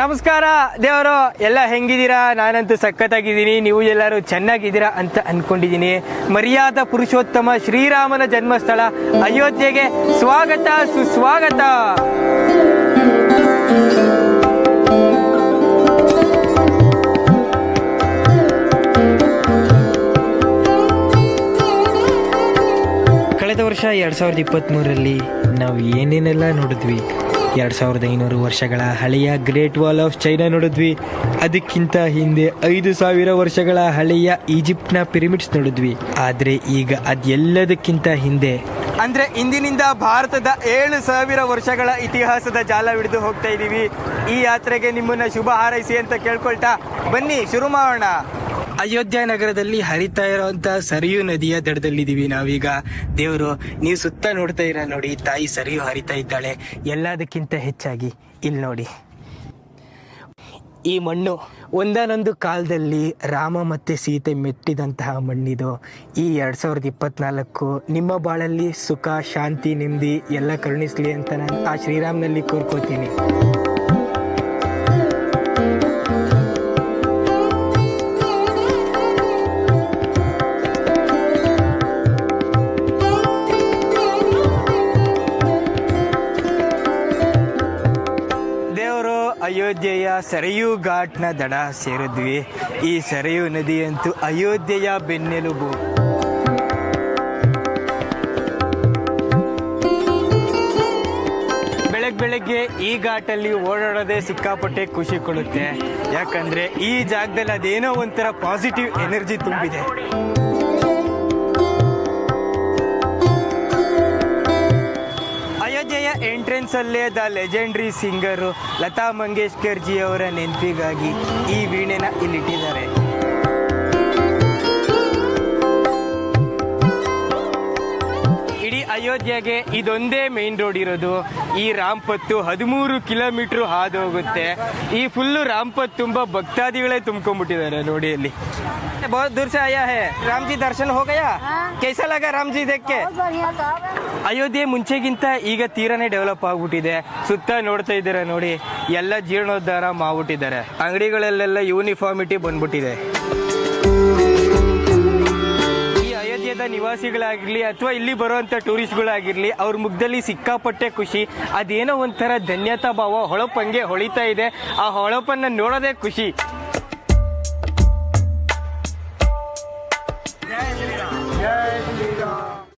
ನಮಸ್ಕಾರ, ದೇವರು, ಎಲ್ಲ ಹೆಂಗಿದ್ದೀರಾ? ನಾನಂತೂ ಸಖತ್ತಾಗಿದ್ದೀನಿ. ನೀವು ಎಲ್ಲರೂ ಚೆನ್ನಾಗಿದ್ದೀರಾ ಅಂತ ಅನ್ಕೊಂಡಿದ್ದೀನಿ. ಮರ್ಯಾದ ಪುರುಷೋತ್ತಮ ಶ್ರೀರಾಮನ ಜನ್ಮಸ್ಥಳ ಅಯೋಧ್ಯೆಗೆ ಸ್ವಾಗತ, ಸುಸ್ವಾಗತ! ಕಳೆದ ವರ್ಷ ಎರಡ್ ಸಾವಿರದ ಇಪ್ಪತ್ತ್ಮೂರರಲ್ಲಿ ನಾವು ಏನೇನೆಲ್ಲ ನೋಡಿದ್ವಿ? ಎರಡು ಸಾವಿರದ ಐನೂರು ವರ್ಷಗಳ ಹಳೆಯ ಗ್ರೇಟ್ ವಾಲ್ ಆಫ್ ಚೈನಾ ನೋಡಿದ್ವಿ. ಅದಕ್ಕಿಂತ ಹಿಂದೆ ಐದು ಸಾವಿರ ವರ್ಷಗಳ ಹಳೆಯ ಈಜಿಪ್ಟ್ನ ಪಿರಮಿಡ್ಸ್ ನೋಡಿದ್ವಿ. ಆದರೆ ಈಗ ಅದೆಲ್ಲದಕ್ಕಿಂತ ಹಿಂದೆ. ಅಂದ್ರೆ ಇಂದಿನಿಂದ ಭಾರತದ ಏಳು ಸಾವಿರ ವರ್ಷಗಳ ಇತಿಹಾಸದ ಜಾಲ ಹಿಡಿದು ಹೋಗ್ತಾ ಇದ್ದೀವಿ ಈ ಯಾತ್ರೆಗೆ ನಿಮ್ಮನ್ನ ಶುಭ ಹಾರೈಸಿ ಅಂತ ಕೇಳ್ಕೊಳ್ತಾ ಬನ್ನಿ, ಶುರು ಮಾಡೋಣ. ಅಯೋಧ್ಯ ನಗರದಲ್ಲಿ ಹರಿತಾ ಇರುವಂತ ಸರಿಯು ನದಿಯ ದಡದಲ್ಲಿದ್ದೀವಿ ನಾವೀಗ. ದೇವರು, ನೀವು ಸುತ್ತ ನೋಡ್ತಾ ಇರ ನೋಡಿ, ತಾಯಿ ಸರಿಯು ಹರಿತಾ ಇದ್ದಾಳೆ. ಎಲ್ಲದಕ್ಕಿಂತ ಹೆಚ್ಚಾಗಿ ಇಲ್ಲಿ ನೋಡಿ. ಈ ಮಣ್ಣು ಒಂದಾನೊಂದು ಕಾಲದಲ್ಲಿ ರಾಮ ಮತ್ತು ಸೀತೆ ಮೆಟ್ಟಿದಂತಹ ಮಣ್ಣಿದು. ಈ ಎರಡು ಸಾವಿರದ ಇಪ್ಪತ್ನಾಲ್ಕು ನಿಮ್ಮ ಬಾಳಲ್ಲಿ ಸುಖ, ಶಾಂತಿ, ನೆಮ್ಮದಿ ಎಲ್ಲ ಕರುಣಿಸಲಿ ಅಂತ ನಾನು ಆ ಶ್ರೀರಾಮ್ನಲ್ಲಿ ಕೋರ್ಕೋತೀನಿ. ಅಯೋಧ್ಯೆಯ ಸರಯೂ ಘಾಟ್ನ ದಡ ಸೇರಿದ್ವಿ. ಈ ಸರಯೂ ನದಿಯಂತೂ ಅಯೋಧ್ಯೆಯ ಬೆನ್ನೆಲುಬು. ಬೆಳಗ್ಗೆ ಬೆಳಗ್ಗೆ ಈ ಘಾಟಲ್ಲಿ ಓಡಾಡೋದೇ ಸಿಕ್ಕಾಪಟ್ಟೆ ಖುಷಿ ಕೊಡುತ್ತೆ. ಯಾಕಂದ್ರೆ ಈ ಜಾಗದಲ್ಲಿ ಅದೇನೋ ಒಂಥರ ಪಾಸಿಟಿವ್ ಎನರ್ಜಿ ತುಂಬಿದೆ. ಅಲ್ಲೇ the legendary singer Lata Mangeshkar ji ಅವರ ನೆನಪಿಗಾಗಿ ಈ ವೀಣೆನ ಇಲ್ಲಿಟ್ಟಿದ್ದಾರೆ. ಅಯೋಧ್ಯೆಗೆ ಇದೊಂದೇ ಮೇನ್ ರೋಡ್ ಇರೋದು ಈ ರಾಮ್ಪತ್ತು ಹದಿಮೂರು ಕಿಲೋಮೀಟರ್ ಹಾದು ಹೋಗುತ್ತೆ ಈ ಫುಲ್ಲು ರಾಮ್ಪತ್ ತುಂಬಾ ಭಕ್ತಾದಿಗಳೇ ತುಂಬ್ಕೊಂಡ್ಬಿಟ್ಟಿದ್ದಾರೆ ನೋಡಿ ಅಲ್ಲಿ बहुत दूर से आया है राम जी दर्शन हो गया कैसा लगा राम जी देख के बहुत बढ़िया साहब ಅಯೋಧ್ಯೆ ಮುಂಚೆಗಿಂತ ಈಗ ತೀರನೇ ಡೆವಲಪ್ ಆಗ್ಬಿಟ್ಟಿದೆ ಸುತ್ತ ನೋಡ್ತಾ ಇದ್ದೀರಾ ನೋಡಿ ಎಲ್ಲ ಜೀರ್ಣೋದ್ಧಾರ ಮಾಡ್ಬಿಟ್ಟಿದ್ದಾರೆ ಅಂಗಡಿಗಳಲ್ಲೆಲ್ಲ ಯೂನಿಫಾರ್ಮಿಟಿ ಬಂದ್ಬಿಟ್ಟಿದೆ ಈ ನಿವಾಸಿಗಳಾಗಿರಲಿ ಅಥವಾ ಇಲ್ಲಿ ಬರುವಂತ ಟೂರಿಸ್ಟ್ಗಳಾಗಿರಲಿ, ಅವ್ರ ಮುಖದಲ್ಲಿ ಸಿಕ್ಕಾಪಟ್ಟೆ ಖುಷಿ. ಅದೇನೋ ಒಂಥರ ಧನ್ಯತಾ ಭಾವ, ಹೊಳಪಂಗೆ ಹೊಳಿತಾ ಇದೆ. ಆ ಹೊಳಪನ್ನ ನೋಡೋದೇ ಖುಷಿ.